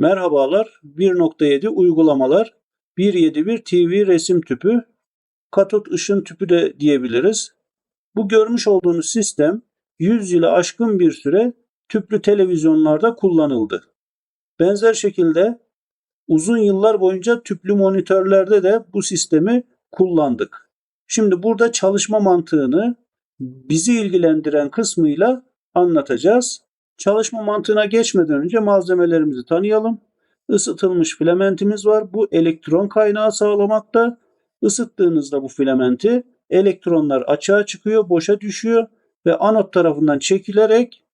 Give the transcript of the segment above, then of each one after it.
Merhabalar 1.7 uygulamalar 171 TV resim tüpü katot ışın tüpü de diyebiliriz. Bu görmüş olduğunuz sistem 100 yılı aşkın bir süre tüplü televizyonlarda kullanıldı. Benzer şekilde uzun yıllar boyunca tüplü monitörlerde de bu sistemi kullandık. Şimdi burada çalışma mantığını bizi ilgilendiren kısmıyla anlatacağız. Çalışma mantığına geçmeden önce malzemelerimizi tanıyalım. Isıtılmış filamentimiz var. Bu elektron kaynağı sağlamakta. Isıttığınızda bu filamenti elektronlar açığa çıkıyor, boşa düşüyor ve anot tarafından çekilerek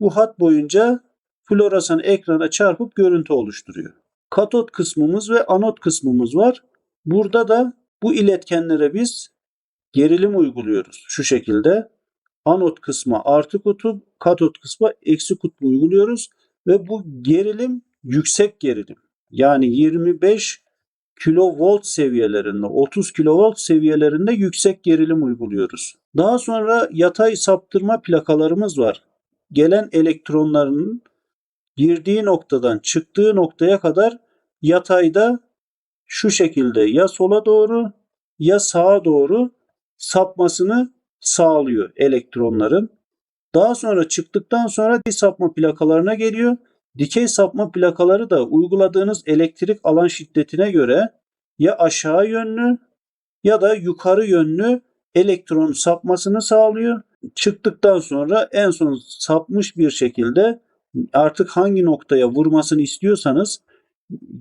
bu hat boyunca floresan ekrana çarpıp görüntü oluşturuyor. Katot kısmımız ve anot kısmımız var. Burada da bu iletkenlere biz gerilim uyguluyoruz. Şu şekilde anot kısmı artı kutup, katot kısmı eksi kutbu uyguluyoruz ve bu gerilim yüksek gerilim. Yani 25 kilovolt seviyelerinde, 30 kilovolt seviyelerinde yüksek gerilim uyguluyoruz. Daha sonra yatay saptırma plakalarımız var. Gelen elektronların girdiği noktadan çıktığı noktaya kadar yatayda şu şekilde ya sola doğru ya sağa doğru sapmasını sağlıyor elektronların. Daha sonra çıktıktan sonra dikey sapma plakalarına geliyor. Dikey sapma plakaları da uyguladığınız elektrik alan şiddetine göre ya aşağı yönlü ya da yukarı yönlü elektron sapmasını sağlıyor. Çıktıktan sonra en son sapmış bir şekilde artık hangi noktaya vurmasını istiyorsanız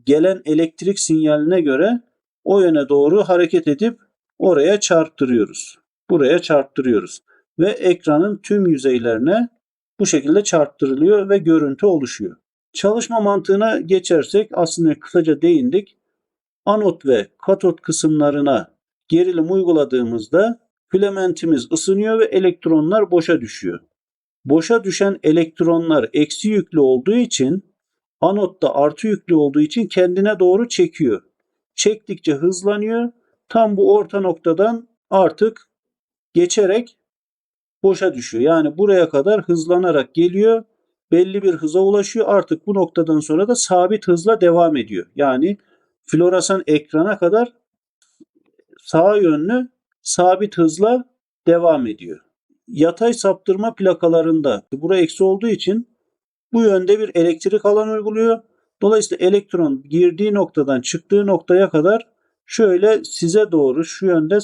gelen elektrik sinyaline göre o yöne doğru hareket edip oraya çarptırıyoruz buraya çarptırıyoruz. Ve ekranın tüm yüzeylerine bu şekilde çarptırılıyor ve görüntü oluşuyor. Çalışma mantığına geçersek aslında kısaca değindik. Anot ve katot kısımlarına gerilim uyguladığımızda filamentimiz ısınıyor ve elektronlar boşa düşüyor. Boşa düşen elektronlar eksi yüklü olduğu için anot da artı yüklü olduğu için kendine doğru çekiyor. Çektikçe hızlanıyor. Tam bu orta noktadan artık geçerek boşa düşüyor. Yani buraya kadar hızlanarak geliyor. Belli bir hıza ulaşıyor. Artık bu noktadan sonra da sabit hızla devam ediyor. Yani floresan ekrana kadar sağa yönlü sabit hızla devam ediyor. Yatay saptırma plakalarında buraya eksi olduğu için bu yönde bir elektrik alan uyguluyor. Dolayısıyla elektron girdiği noktadan çıktığı noktaya kadar şöyle size doğru şu yönde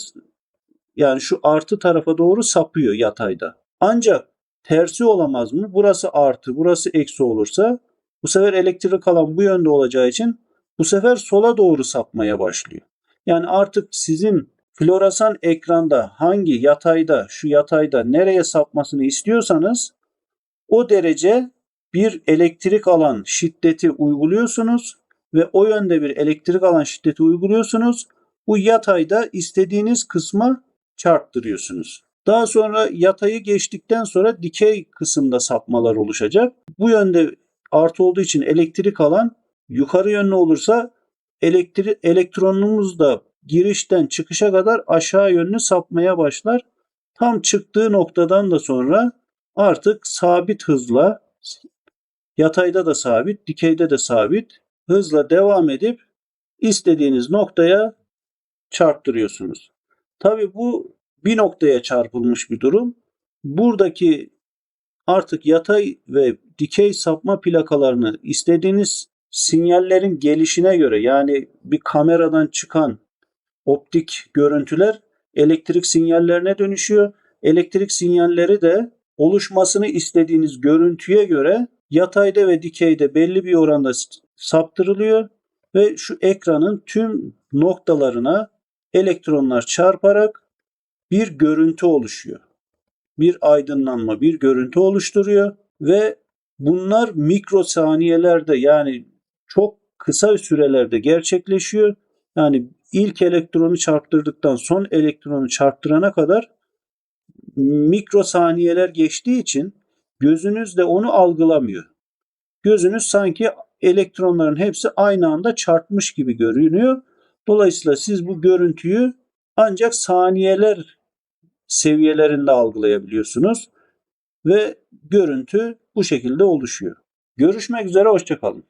yani şu artı tarafa doğru sapıyor yatayda. Ancak tersi olamaz mı? Burası artı, burası eksi olursa bu sefer elektrik alan bu yönde olacağı için bu sefer sola doğru sapmaya başlıyor. Yani artık sizin floresan ekranda hangi yatayda, şu yatayda nereye sapmasını istiyorsanız o derece bir elektrik alan şiddeti uyguluyorsunuz ve o yönde bir elektrik alan şiddeti uyguluyorsunuz. Bu yatayda istediğiniz kısma çarptırıyorsunuz. Daha sonra yatayı geçtikten sonra dikey kısımda sapmalar oluşacak. Bu yönde artı olduğu için elektrik alan yukarı yönlü olursa elektrik elektronumuz da girişten çıkışa kadar aşağı yönlü sapmaya başlar. Tam çıktığı noktadan da sonra artık sabit hızla yatayda da sabit, dikeyde de sabit hızla devam edip istediğiniz noktaya çarptırıyorsunuz. Tabi bu bir noktaya çarpılmış bir durum. Buradaki artık yatay ve dikey sapma plakalarını istediğiniz sinyallerin gelişine göre yani bir kameradan çıkan optik görüntüler elektrik sinyallerine dönüşüyor. Elektrik sinyalleri de oluşmasını istediğiniz görüntüye göre yatayda ve dikeyde belli bir oranda saptırılıyor ve şu ekranın tüm noktalarına elektronlar çarparak bir görüntü oluşuyor. Bir aydınlanma, bir görüntü oluşturuyor ve bunlar mikrosaniyelerde yani çok kısa sürelerde gerçekleşiyor. Yani ilk elektronu çarptırdıktan son elektronu çarptırana kadar mikrosaniyeler geçtiği için gözünüz de onu algılamıyor. Gözünüz sanki elektronların hepsi aynı anda çarpmış gibi görünüyor. Dolayısıyla siz bu görüntüyü ancak saniyeler seviyelerinde algılayabiliyorsunuz ve görüntü bu şekilde oluşuyor. Görüşmek üzere, hoşçakalın.